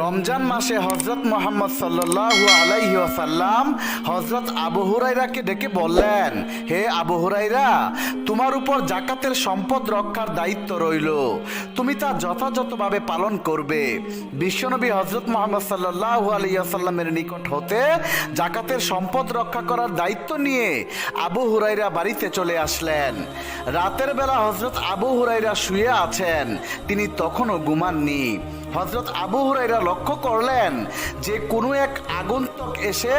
রমজান মাসে হজরত মোহাম্মদ সাল্লাল্লাহু আলাইহি ওয়াসাল্লাম হজরত আবু হুরাইরাকে ডেকে বললেন, হে আবু হুরাইরা তোমার উপর জাকাতের সম্পদ রক্ষার দায়িত্ব রইল। তুমি তা যথাযথভাবে পালন করবে। বিশ্বনবী হজরত মোহাম্মদ সাল্লাল্লাহু আলাইহি ওয়াসাল্লামের নিকট হতে জাকাতের সম্পদ রক্ষা করার দায়িত্ব নিয়ে আবু হুরাইরা বাড়িতে চলে আসলেন। রাতের বেলা হজরত আবু হুরাইরা শুয়ে আছেন। তিনি তখনও ঘুমাননি। হজরত আবু হুরাইরা লক্ষ্য করলেন যে কোনো এক আগন্তুক এসে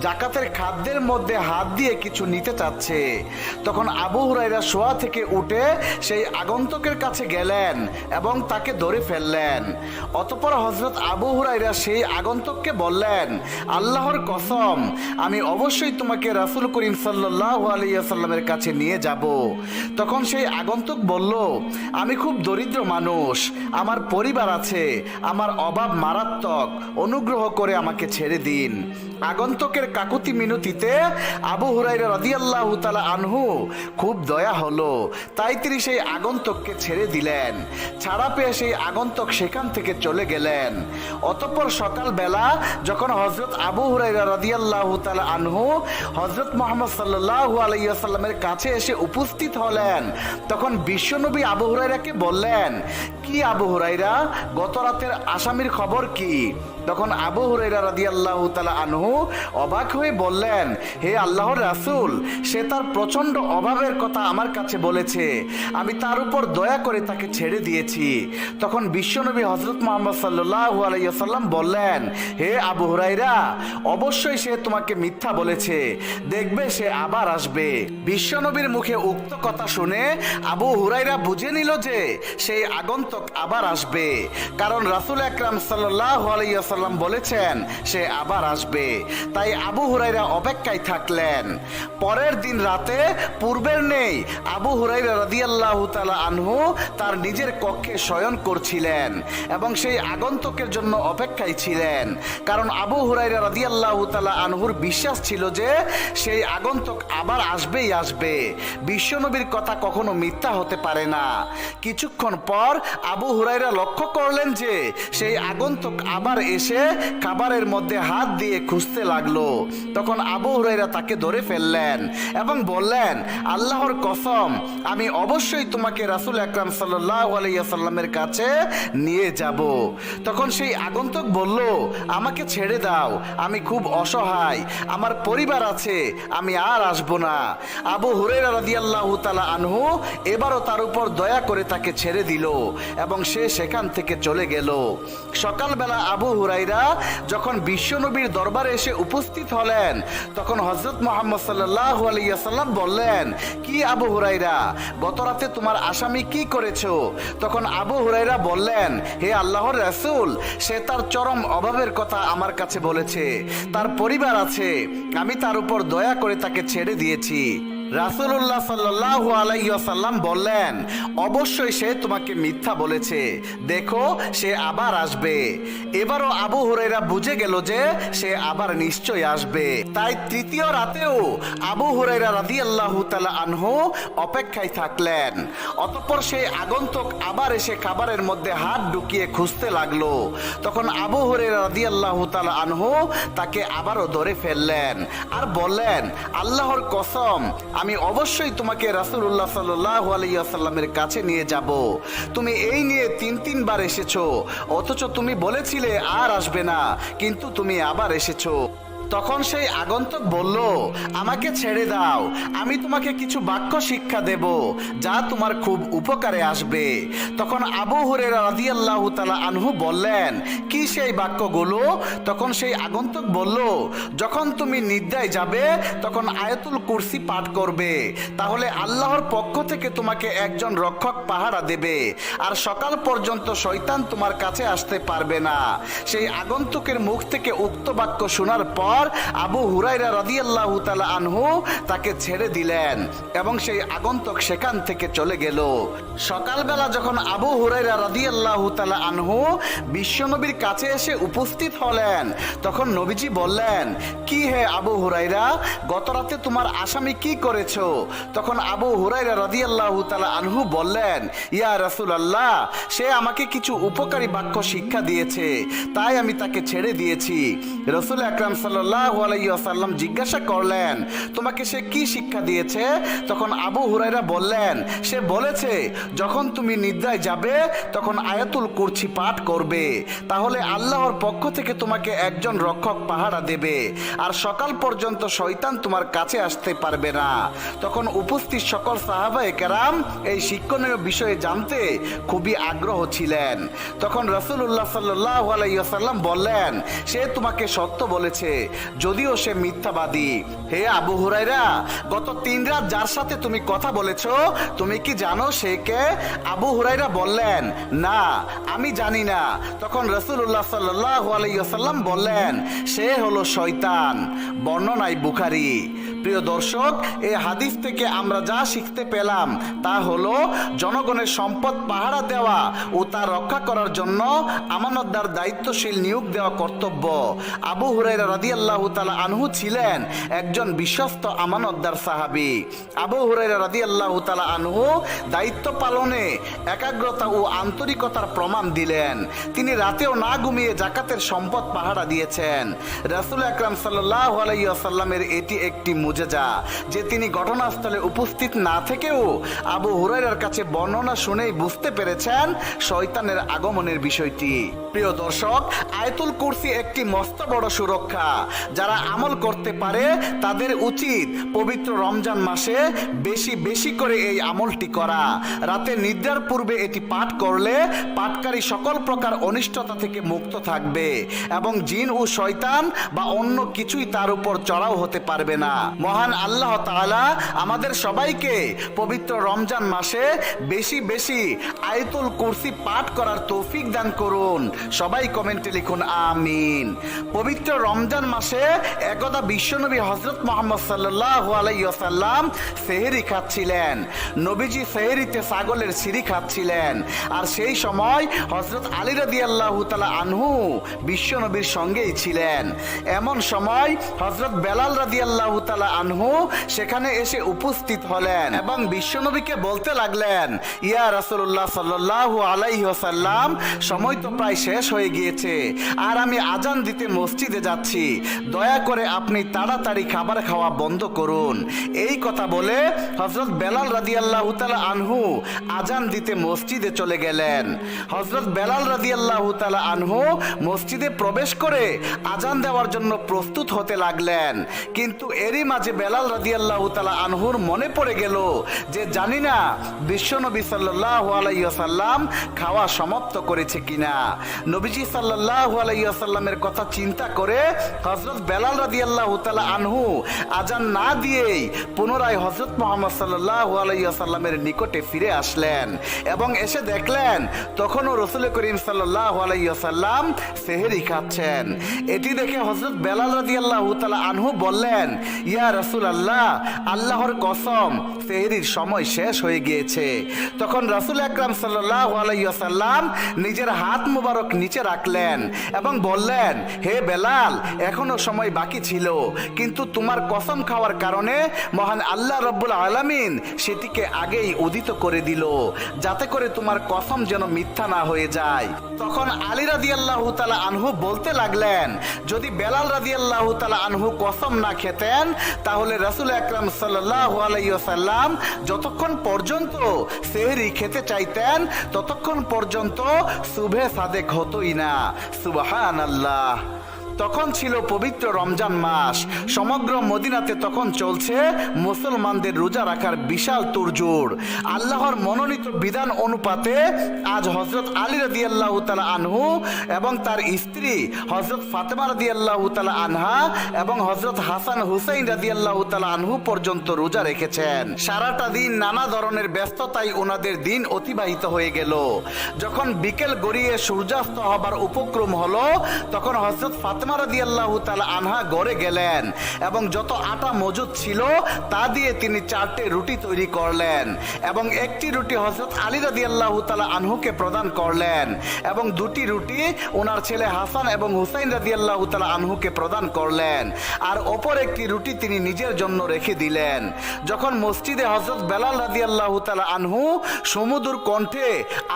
জাকাতের খাদ্যের মধ্যে হাত দিয়ে কিছু নিতে চাচ্ছে। তখন আবু হুরাইরা শোয়া থেকে উঠে সেই আগন্তকের কাছে গেলেন এবং তাকে ধরে ফেললেন। অতপর হজরত আবু হুরাইরা সেই আগন্তককে বললেন, আল্লাহর কসম, আমি অবশ্যই তোমাকে রাসুল করিম সাল্লাহ আলিয়াল্লামের কাছে নিয়ে যাব। তখন সেই আগন্তুক বলল, আমি খুব দরিদ্র মানুষ, আমার পরিবার আছে আমার অভাব মারাত্মক। অনুগ্রহ করে আমাকে ছেড়ে দিন। আগন্তুকের কাকুতি মিনতিতে আবু হুরাইরা রাদিয়াল্লাহু তাআলা আনহু খুব দয়া হলো। তাই তিনি সেই আগন্তুককে ছেড়ে দিলেন। ছাড়া পেয়ে সেই আগন্তুক সেখান থেকে চলে গেলেন। অতঃপর সকালবেলা যখন হজরত আবু হুরাইরা রাদিয়াল্লাহু তাআলা আনহু হজরত মোহাম্মদ সাল্লাল্লাহু আলাইহি ওয়াসাল্লামের কাছে এসে উপস্থিত হলেন, তখন বিশ্বনবী আবু হুরাইরাকে বললেন, কি আবু হুরাইরা গত রাতের আসামির খবর কি? তখন আবু হুরাইরা রাদিয়াল্লাহু তাআলা আনহু অবাক হয়ে বললেন, হে আল্লাহর রাসূল, সে তার প্রচণ্ড অভাবের কথা আমার কাছে বলেছে। আমি তার উপর দয়া করে তাকে ছেড়ে দিয়েছি। তখন বিশ্বনবী হজরত মোহাম্মদ সাল্লাল্লাহু আলাইহি ওয়াসাল্লাম বললেন, হে আবু হুরাইরা অবশ্যই সে তোমাকে মিথ্যা বলেছে। দেখবে সে আবার আসবে। বিশ্বনবীর মুখে উক্ত কথা শুনে আবু হুরাইরা বুঝে নিল যে সেই আগন্তুক আবার আসবে। কারণ রাসূল আকরাম সাল্লাল্লাহু আলাইহি ওয়াসাল্লাম বলেছেন, সে আবার আসবে। তাই আবু হুরাইরা অপেক্ষায় থাকলেন। পরের দিন রাতে পূর্বের নেই, আবু হুরাইরা রাদিয়াল্লাহু তাআলা আনহু তার নিজের কক্ষে শয়ন করছিলেন এবং সেই আগন্তুকের জন্য অপেক্ষায় ছিলেন। কারণ আবু হুরাইরা রাদিয়াল্লাহু তাআলা আনহুর বিশ্বাস ছিল যে, সেই আগন্তুক আবার আসবেই আসবে। বিশ্বনবীর কথা কখনো মিথ্যা হতে পারে না। কিছুক্ষণ পর আবু হুরাইরা লক্ষ্য করলেন যে, সেই আগন্তুক আবার এসে খাবারের মধ্যে হাত দিয়ে খুঁজতে লাগল। তখন আবু হুরাইরা তাকে ধরে ফেললেন এবং বললেন, আল্লাহর কসম, আমি অবশ্যই তোমাকে রাসূল আকরাম সাল্লামের কাছে নিয়ে যাব। তখন সেই আগন্তুক বলল, আমাকে ছেড়ে দাও, আমি খুব অসহায়, আমার পরিবার আছে, আমি আর আসব না। আবু হুরাইরা রাদিয়াল্লাহু তাআলা আনহু এবারও তার উপর দয়া করে তাকে ছেড়ে দিল এবং সে সেখান থেকে চলে গেল। সকালবেলা আবু হুরাইরা যখন বিশ্বনবীর দরবারে এসে উপস্থিত হলেন, তখন হজরত মোহাম্মদ সাল্লাহ আলাইসাল্লাম বললেন, কি আবু হুরাইরা গত রাতে তোমার আসামি কি করেছ? তখন আবু হুরাইরা বললেন, হে আল্লাহর রাসূল, সে তার চরম অভাবের কথা আমার কাছে বলেছে। তার পরিবার আছে, আমি তার উপর দয়া করে তাকে ছেড়ে দিয়েছি। রাসূলুল্লাহ সাল্লাল্লাহু আলাইহি ওয়াসাল্লাম বললেন, অবশ্যই সে তোমাকে মিথ্যা বলেছে। দেখো, সে আবার আসবে। এবারও আবু হুরাইরা বুঝে গেল যে সে আবার নিশ্চয় আসবে। তাই তৃতীয় রাতেও আবু হুরাইরা রাদিয়াল্লাহু তাআলা আনহু অপেক্ষায় থাকলেন। অতঃপর সেই আগন্তুক আবার এসে খাবারের মধ্যে হাত ঢুকিয়ে খুঁজতে লাগল। তখন আবু হুরাইরা রাদিয়াল্লাহু তাআলা আনহু তাকে আবারও ধরে ফেললেন আর বললেন, আল্লাহর কসম আমি অবশ্যই তোমাকে রাসুল্লাহ সাল্লাসাল্লামের আলাইহি ওয়াসাল্লামের কাছে নিয়ে যাব। তুমি এই নিয়ে তিন, তিনবার এসেছ। অথচ তুমি বলেছিলে আর আসবে না, কিন্তু তুমি আবার এসেছ। তখন সেই আগন্তুক বলল, আমাকে ছেড়ে দাও। আমি তোমাকে কিছু বাক্য শিক্ষা দেব যা তোমার খুব উপকারে আসবে। তখন আবু হুরেরা রাদিয়াল্লাহু তাআলা আনহু বললেন, কি সেই বাক্যগুলো? তখন সেই আগন্তুক বলল, যখন তুমি নিদ্রায় যাবে, তখন আয়াতুল কুরসি পাঠ করবে। তাহলে আল্লাহর পক্ষ থেকে তোমাকে একজন রক্ষক পাহারা দেবে, আর সকাল পর্যন্ত শয়তান তোমার কাছে আসতে পারবে না। সেই আগন্তুকের মুখ থেকে উক্ত বাক্য শোনার পর পর আবু হুরাইরা রাদিয়াল্লাহু তাআলা আনহু তাকে ছেড়ে দিলেন এবং সেই আগন্তুক সেখান থেকে চলে গেল। সকালবেলা যখন আবু হুরাইরা রাদিয়াল্লাহু তাআলা আনহু বিশ্বনবীর কাছে এসে উপস্থিত হলেন, তখন নবীজি বললেন, কি হে আবু হুরাইরা গত রাতে তোমার আসামি কি করেছ? তখন আবু হুরাইরা রাদিয়াল্লাহু তাআলা আনহু বললেন, ইয়া রাসূলুল্লাহ, সে আমাকে কিছু উপকারী বাক্য শিক্ষা দিয়েছে, তাই আমি তাকে ছেড়ে দিয়েছি। রসুল আকরাম সাল্লাল্লাহু আলাইহি ওয়াসাল্লাম জিজ্ঞাসা করলেন, তোমাকে সে কি শিক্ষা দিয়েছে? তখন আবু হুরাইরা বললেন, সে বলেছে, যখন তুমি নিদ্রায় যাবে, তখন আয়াতুল কুরসি পাঠ করবে। তাহলে আল্লাহর পক্ষ থেকে তোমাকে একজন রক্ষক পাহারা দেবে, আর সকাল পর্যন্ত শয়তান তোমার কাছে আসতে পারবে না। তখন উপস্থিত সকল সাহাবায়ে কেরাম এই শিক্ষণীয় বিষয়ে জানতে খুবই আগ্রহ ছিলেন। তখন রসুল্লাহ সাল্লাহ আলাইসাল্লাম বললেন, সে তোমাকে সত্য বলেছে যদিও সে মিথ্যাবাদী। হে আবু হুরাইরা গত তিন রাত যার সাথে তুমি কথা বলেছ, তুমি কি জানো সে কে? আবু হুরাইরা বললেন, না, আমি জানি না। তখন রসুল্লাহ সাল্লাহ বললেন, সে হলো শয়তান। বর্ণনায় বুখারি। প্রিয় দর্শক এই হাদিস থেকে আমরা যা শিখতে পেলাম, তা হলো জনগণের সম্পদ পাহারা দেওয়া ও তা রক্ষা করার জন্য আমানতদার দায়িত্বশীল নিয়োগ দেওয়া কর্তব্য। আবু হুরাইরা রাদিয়াল্লাহু তাআলা আনহু ছিলেন একজন বিশ্বস্ত আমানতদার সাহাবী। আবু হুরাইরা তাআলা আনহু দায়িত্ব পালনে একাগ্রতা ও আন্তরিকতার প্রমাণ দিলেন। তিনি রাতেও না ঘুমিয়ে জাকাতের সম্পদ পাহারা দিয়েছেন। রাসূল আকরাম সাল্লাল্লাহু আলাইহি ওয়াসাল্লামের এটি একটি মুজেজা যে তিনি ঘটনাস্থলে উপস্থিত না থেকেও আবু হুরাইরার কাছে বর্ণনা শুনেই বুঝতে পেরেছেন শয়তানের আগমনের বিষয়টি। প্রিয় দর্শক, আয়তুল কুরসি একটি মস্ত বড় সুরক্ষা। যারা আমল করতে পারে, তাদের উচিত পবিত্র রমজান মাসে বেশি বেশি করে এই আমলটি করা। রাতে নিদ্রার পূর্বে এটি পাঠ করলে পাঠকারী সকল প্রকার অনিষ্টতা থেকে মুক্ত থাকবে এবং জিন ও শয়তান বা অন্য কিছুই তার উপর চড়াও হতে পারবে না। মহান আল্লাহ তাআলা আমাদের সবাইকে পবিত্র রমজান মাসে বেশি বেশি আয়তুল কুরসি পাঠ করার তৌফিক দান করুন। সবাই কমেন্টে লিখুন, আমিন। পবিত্র রমজান মাসে একদা বিশ্বনবী হজরত মোহাম্মদ সাল্লাহ আলাইসাল্লাম সেহেরি খাচ্ছিলেন। নবীজি সেহেরিতে ছাগলের সিঁড়ি খাচ্ছিলেন। আর সেই সময় হজরত আলী রাদি আল্লাহ তালা আনহু বিশ্বনবীর সঙ্গেই ছিলেন। এমন সময় হজরত বেলাল রাদি আল্লাহ তালা আনহু সেখানে এসে উপস্থিত হলেন এবং বিশ্বনবীকে বলতে লাগলেন, ইয়া রাসূলুল্লাহ সাল্লাল্লাহু আলাইহি ওয়াসাল্লাম, সময় তো প্রায় শেষ হয়ে গিয়েছে। আর আমি আজান দিতে মসজিদে যাচ্ছি। দয়া করে আপনি তাড়াতাড়ি খাবার খাওয়া বন্ধ করুন। এই কথা বলে হজরত বেলাল রাদিয়াল্লাহু তাআলা আনহু আজান দিতে মসজিদে চলে গেলেন। হজরত বেলাল রাদিয়াল্লাহু তাআলা আনহু মসজিদে প্রবেশ করে আজান দেওয়ার জন্য প্রস্তুত হতে লাগলেন। কিন্তু এরই মাঝে বেলাল রাদিয়াল্লাহু তাআলা আনহুর মনে পড়ে গেল যে, জানি না বিশ্বনবী সাল্লাল্লাহু আলাইহি ওয়াসাল্লাম খাওয়া সমাপ্ত করেছে কিনা? নবীজি সাল্লাল্লাহু আলাইহি ওয়াসাল্লামের কথা চিন্তা করে হযরত বেলাল তাআলা আনহু আজান না দিয়েই পুনরায় হযরত মুহাম্মদ সাল্লাল্লাহু আলাইহি ওয়াসাল্লামের নিকটে ফিরে আসলেন এবং এসে দেখলেন তখনও রসুল করিম সাল্লাল্লাহু আলাইহি ওয়াসাল্লাম সেহরি খাচ্ছেন। এটি দেখে হযরত বেলাল রাদিয়াল্লাহু তাআলা আনহু বললেন, ইয়া রাসূলুল্লাহ, আল্লাহর কসম, সেহরির সময় শেষ হয়ে গিয়েছে। তখন রাসূল আকরাম সাল্লাল্লাহু আলাইহি ওয়াসাল্লাম নিজের হাত মুবারক নিচে রাখলেন এবং বললেন, হে বেলাল, এখনও সময় বাকি ছিল। কিন্তু তোমার কসম খাওয়ার কারণে মহান আল্লাহ রব্বুল আলামিন সেটিকে আগেই উদিত করে দিল, যাতে করে তোমার কসম যেন মিথ্যা না হয়ে যায়। তখন আলী রাদিয়াল্লাহু তাআলা আনহু বলতে লাগলেন, যদি বেলাল রাদিয়াল্লাহু তাআলা আনহু কসম না খেতেন, তাহলে রাসূল আকরাম সাল্লাল্লাহু আলাইহি ওয়াসাল্লাম যতক্ষণ পর্যন্ত সেহরি খেতে চাইতেন, ততক্ষণ পর্যন্ত শুভে সাদেক হতোই না। সুবহানাল্লাহ। তখন ছিল পবিত্র রমজান মাস। সমগ্র মদিনাতে তখন চলছে মুসলমানদের রোজা রাখার বিশাল তুরজোড় আল্লাহর মনোনীত বিধান অনুপাতে আজ হজরত আলী রাদি আল্লাহ তালা আনহু এবং তার স্ত্রী হজরত ফাতেমা রাদি আল্লাহ তালা আনহা এবং হজরত হাসান হুসাইন রাদি আল্লাহ তালা আনহু পর্যন্ত রোজা রেখেছেন। সারাটা দিন নানা ধরনের ব্যস্ততায় ওনাদের দিন অতিবাহিত হয়ে গেল। যখন বিকেল গড়িয়ে সূর্যাস্ত হবার উপক্রম হলো, তখন হজরত ফাতেমা ফাতেমা রাদি আল্লাহ আনহা গড়ে গেলেন এবং যত আটা মজুদ ছিল তা দিয়ে তিনি চারটে রুটি তৈরি করলেন এবং একটি রুটি হজরত আলী রাদি আল্লাহ তালা আনহুকে প্রদান করলেন এবং দুটি রুটি ওনার ছেলে হাসান এবং হুসাইন রাদি আল্লাহ তালা আনহুকে প্রদান করলেন আর অপর একটি রুটি তিনি নিজের জন্য রেখে দিলেন। যখন মসজিদে হজরত বেলাল রাদি আল্লাহ তালা আনহু সমুদুর কণ্ঠে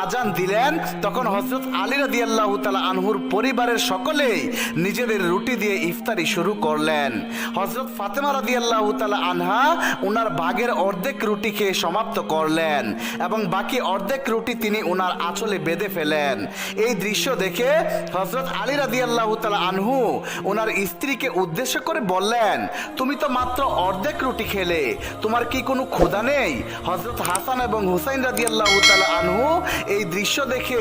আজান দিলেন, তখন হজরত আলী রাদি আল্লাহ তালা আনহুর পরিবারের সকলেই নিজেদের রুটি দিয়ে ইফতারি শুরু করলেন। হজরত ফাতেমা রাদি তালা আনহা উনার বাঘের অর্ধেক রুটি খেয়ে সমাপ্ত করলেন এবং বাকি অর্ধেক রুটি তিনি উনার আঁচলে বেঁধে ফেলেন। এই দৃশ্য দেখে হজরত আলী রাদি তালা আনহু ওনার স্ত্রীকে উদ্দেশ্য করে বললেন, তুমি তো মাত্র অর্ধেক রুটি খেলে, তোমার কি কোনো ক্ষুধা নেই? হজরত হাসান এবং হুসাইন রাদি আল্লাহ তালা আনহু এই দৃশ্য দেখে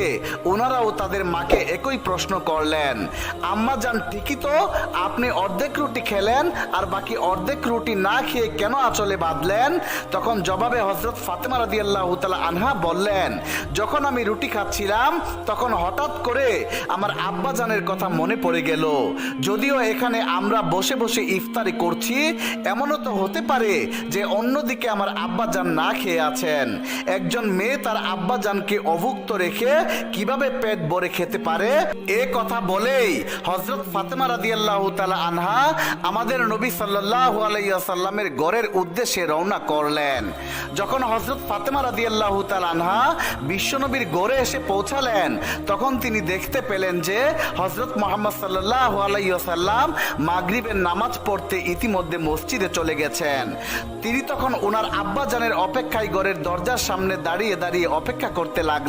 ওনারাও তাদের মাকে একই প্রশ্ন করলেন, আম্মা যান, ঠিকই তো, আপনি অর্ধেক রুটি খেলেন আর বাকি অর্ধেক রুটি না খেয়ে কেন আঁচলে বাঁধলেন? তখন জবাবে হজরত ফাতেমা রাদি আল্লাহ আনহা বললেন, যখন আমি রুটি খাচ্ছিলাম, তখন হঠাৎ করে আমার আব্বা জানের কথা মনে পড়ে গেল। যদিও এখানে আমরা বসে বসে ইফতারি করছি, এমনও তো হতে পারে যে অন্যদিকে আমার আব্বা জান না খেয়ে আছেন। একজন মেয়ে তার আব্বা জানকে অভুক্ত রেখে কীভাবে পেট ভরে খেতে পারে? এ কথা বলেই হজরত ফাতেমা রাদিয়াল্লাহু তাআলা আনহা আমাদের নবী সাল্লাল্লাহু আলাইহি ওয়াসাল্লামের গড়ের উদ্দেশ্যে রওনা করলেন। যখন হজরত ফাতেমা রাদিয়াল্লাহু তাআলা আনহা বিশ্বনবীর গড়ে এসে পৌঁছালেন, তখন তিনি দেখতে পেলেন যে হজরত মোহাম্মদ সাল্লাহ আলাইহি ওয়াসাল্লাম মাগরিবের নামাজ পড়তে ইতিমধ্যে মসজিদে চলে গেছেন। তিনি তখন ওনার আব্বাজানের অপেক্ষায় গড়ের দরজার সামনে দাঁড়িয়ে দাঁড়িয়ে অপেক্ষা করতে লাগলেন।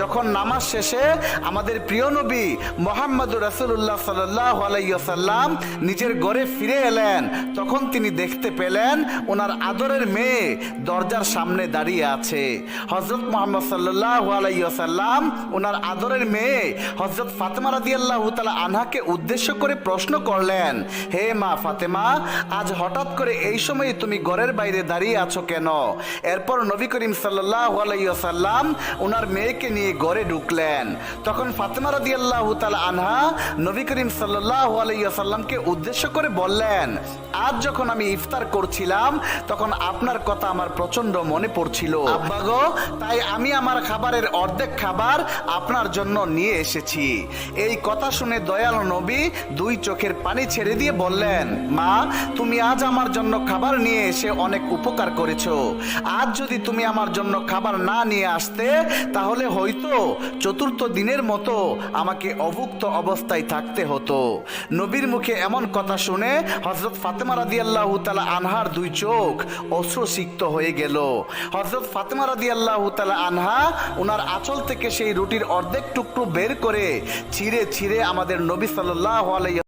যখন নামাজ শেষে আমাদের প্রিয় নবী মোহাম্মদ রাসুল্লাহ সাল্লাহ আলাইসাল্লাম নিজের ঘরে ফিরে এলেন, তখন তিনি দেখতে পেলেন ওনার আদরের মেয়ে দরজার সামনে দাঁড়িয়ে আছে। হজরত মোহাম্মদ সাল্লাহ আলাইসাল্লাম ওনার আদরের মেয়ে হজরত ফাতেমা রাদিয়াল্লাহ তালা আনহাকে উদ্দেশ্য করে প্রশ্ন করলেন, হে মা ফাতেমা, আজ হঠাৎ করে এই সময় তুমি ঘরের বাইরে দাঁড়িয়ে আছো কেন? এরপর নবী করিম সাল্লাহ আলাইসাল্লাম ওনার মেয়েকে নিয়ে ঘরে ঢুকলেন। তখন ফাতেমা রাদিয়াল্লাহু তাআলা আনহা নবী করিম সাল্লাল্লাহু আলাইহি ওয়াসাল্লামকে উদ্দেশ্য করে বললেন আজ যখন আমি ইফতার করছিলাম তখন আপনার কথা আমার প্রচণ্ড মনে পড়ছিল। তাই আমি আমার খাবারের অর্ধেক খাবার আপনার জন্য নিয়ে এসেছি। এই কথা শুনে দয়াল নবী দুই চোখের পানি ছেড়ে দিয়ে বললেন মা তুমি আজ আমার জন্য খাবার নিয়ে এসে অনেক উপকার করেছ। আজ যদি তুমি আমার জন্য খাবার না নিয়ে আসতে তাহলে হয়তো চতুর্থ দিনের মতো আমাকে অভুক্ত অবস্থায় থাকতে হতো। নবীর মুখে এমন কথা শুনে হজরত ফাতেমা রাদি আল্লাহ তালা আনহার দুই চোখ অশ্রুসিক্ত হয়ে গেল। হজরত ফাতেমা রাদি আল্লাহ তালা আনহা ওনার আঁচল থেকে সেই রুটির অর্ধেক টুকরো বের করে ছিঁড়ে ছিঁড়ে আমাদের নবী সাল্লাহ আলাই